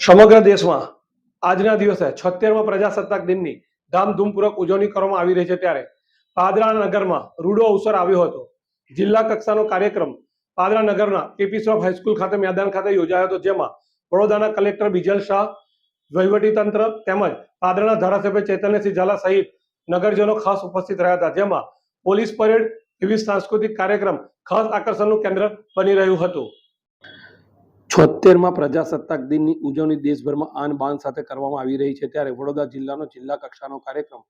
સમગ્ર દેશમાં આજના દિવસે છોતેરમા પ્રજાસત્તાક દિનની ધામધૂમપૂર્વક ઉજવણી કરવામાં આવી રહી છે ત્યારે પાદરા નગરમાં રૂડો અવસર આવ્યો હતો. જિલ્લા કક્ષાનો કાર્યક્રમ પાદરા નગરના કેપી શ્રોફ હાઈસ્કૂલ ખાતે મેદાન ખાતે યોજાયો હતો, જેમાં વડોદરાના કલેક્ટર બિજલ શાહ વહીવટીતંત્ર તેમજ પાદરાના ધારાસભ્ય ચૈતન્યસિંહ ઝાલા સહિત નગરજનો ખાસ ઉપસ્થિત રહ્યા હતા, જેમાં પોલીસ પરેડ, વિવિધ સાંસ્કૃતિક કાર્યક્રમ ખાસ આકર્ષણનું કેન્દ્ર બની રહ્યું હતું. છોતેરમાં પ્રજાસત્તાક દિનની ઉજવણી દેશભરમાં આન બાન સાથે કરવામાં આવી રહી છે, ત્યારે વડોદરા જિલ્લાનો જિલ્લા કક્ષાનો કાર્યક્રમ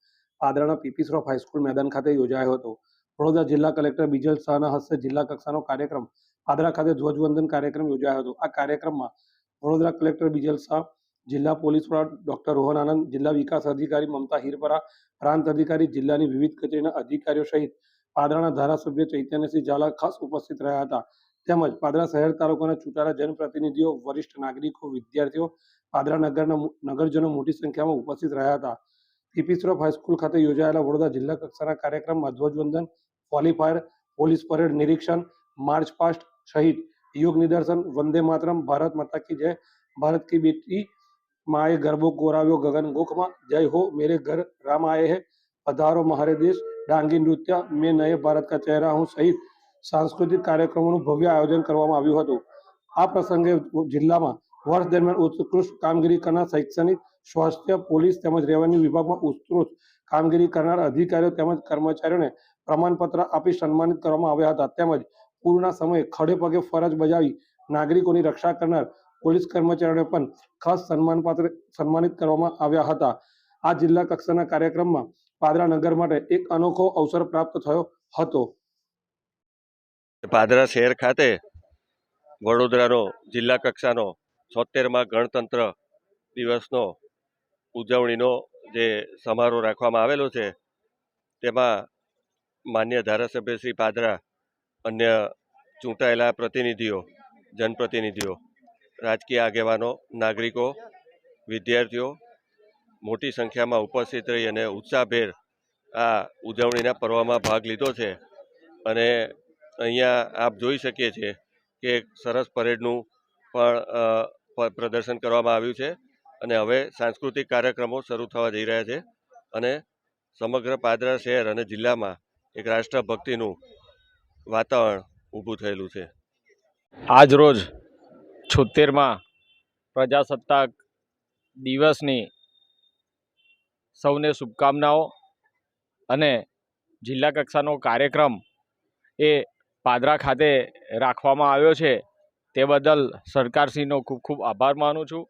પાદરાના પીપી શ્રોફ હાઈસ્કૂલ મેદાન ખાતે યોજાયો હતો. વડોદરા જિલ્લા કલેક્ટર બિજલ શાહના હસ્તે જિલ્લા કક્ષાનો કાર્યક્રમ પાદરા ખાતે ધ્વજવંદન કાર્યક્રમ યોજાયો હતો. આ કાર્યક્રમમાં વડોદરા કલેક્ટર બિજલ શાહ, જિલ્લા પોલીસ વડા ડોક્ટર રોહન આનંદ, જિલ્લા વિકાસ અધિકારી મમતા હિરપરા, પ્રાંત અધિકારી જિલ્લાની વિવિધ કચેરીના અધિકારીઓ સહિત પાદરાના ધારાસભ્ય ચૈતન્યસિંહ ઝાલા ખાસ ઉપસ્થિત રહ્યા હતા. તેમજ પાદરા શહેર તાલુકાના ચૂંટાયેલા જનપ્રતિનિધિઓ, વરિષ્ઠ નાગરિકો, વિદ્યાર્થીઓ, પાદરા નગરના નગરજનો મોટી સંખ્યામાં ઉપસ્થિત રહ્યા હતા. પીપીસરોફ હાઈસ્કૂલ ખાતે યોજાયેલા વડોદરા જિલ્લા કક્ષાના કાર્યક્રમમાં ધ્વજવંદન, ક્વોલિફાયર, પોલીસ પરેડ નિરીક્ષણ, માર્ચ પાસ્ટ સહિત યોગ નિદર્શન, વંદે માતરમ, ભારત માતા કી જય, ભારત કી બેટી, માએ ગરબો ગોરાવ્યો ગગન ગોખમાં, જય હો મેરે ઘર, રામ આયે હે, પધારો મહારે દેશ, ડાંગી નૃત્ય, મેં નયે ભારત કા ચહેરા હું, સહિત સાંસ્કૃતિક કાર્યક્રમોનું ભવ્ય આયોજન કરવામાં આવ્યું હતું. આ પ્રસંગે જિલ્લામાં વર્ષ દરમિયાન ઉત્કૃષ્ટ કામગીરી કરનાર શૈક્ષણિક, સ્વાસ્થ્ય, પોલીસ તેમજ રેવન્યુ વિભાગમાં ઉત્કૃષ્ટ કામગીરી કરનાર અધિકારીઓ તેમજ કર્મચારીઓને પ્રમાણપત્ર આપી સન્માનિત કરવામાં આવ્યા હતા. તેમજ પૂરના સમયે ખડે પગે ફરજ બજાવી નાગરિકોની રક્ષા કરનાર પોલીસ કર્મચારીઓને પણ ખાસ સન્માનપાત્ર, સન્માનિત કરવામાં આવ્યા હતા. આ જિલ્લા કક્ષાના કાર્યક્રમમાં પાદરા નગર માટે એક અનોખો અવસર પ્રાપ્ત થયો હતો. પાદરા શહેર ખાતે વડોદરાનો જિલ્લા કક્ષાનો છોતેરમાં ગણતંત્ર દિવસનો ઉજવણીનો જે સમારોહ રાખવામાં આવેલો છે, તેમાં માન્ય ધારાસભ્ય શ્રી પાદરા, અન્ય ચૂંટાયેલા પ્રતિનિધિઓ, જનપ્રતિનિધિઓ, રાજકીય આગેવાનો, નાગરિકો, વિદ્યાર્થીઓ, મોટી સંખ્યામાં ઉપસ્થિત રહી અને ઉત્સાહભેર આ ઉજવણીના પર્વમાં ભાગ લીધો છે અને અહીંયા આપ જોઈ શકીએ છીએ કે એક સરસ પરેડનું પણ પ્રદર્શન કરવામાં આવ્યું છે અને હવે સાંસ્કૃતિક કાર્યક્રમો શરૂ થવા જઈ રહ્યા છે અને સમગ્ર પાદરા શહેર અને જિલ્લામાં એક રાષ્ટ્રભક્તિનું વાતાવરણ ઊભું થયેલું છે. આજ રોજ છોતેરમાં પ્રજાસત્તાક દિવસની સૌને શુભકામનાઓ અને જિલ્લા કક્ષાનો કાર્યક્રમ એ પાદરા ખાતે રાખવામાં આવ્યો છે તે બદલ સરકારશ્રીનો ખૂબ ખૂબ આભાર માનું છું.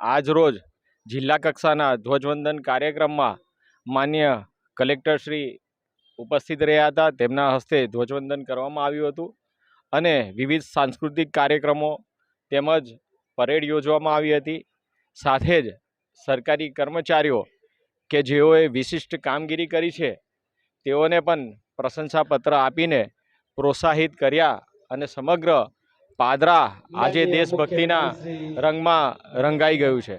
આજ રોજ જિલ્લા કક્ષાના ધ્વજવંદન કાર્યક્રમમાં માન્ય કલેક્ટરશ્રી ઉપસ્થિત રહ્યા હતા. તેમના હસ્તે ધ્વજવંદન કરવામાં આવ્યું હતું અને વિવિધ સાંસ્કૃતિક કાર્યક્રમો તેમજ પરેડ યોજવામાં આવી હતી. સાથે જ સરકારી કર્મચારીઓ કે જેઓએ વિશિષ્ટ કામગીરી કરી છે તેઓને પણ પ્રશંસાપત્ર આપીને પ્રોત્સાહિત કર્યા અને સમગ્ર પાદરા આજે દેશભક્તિના રંગમાં રંગાઈ ગયું છે.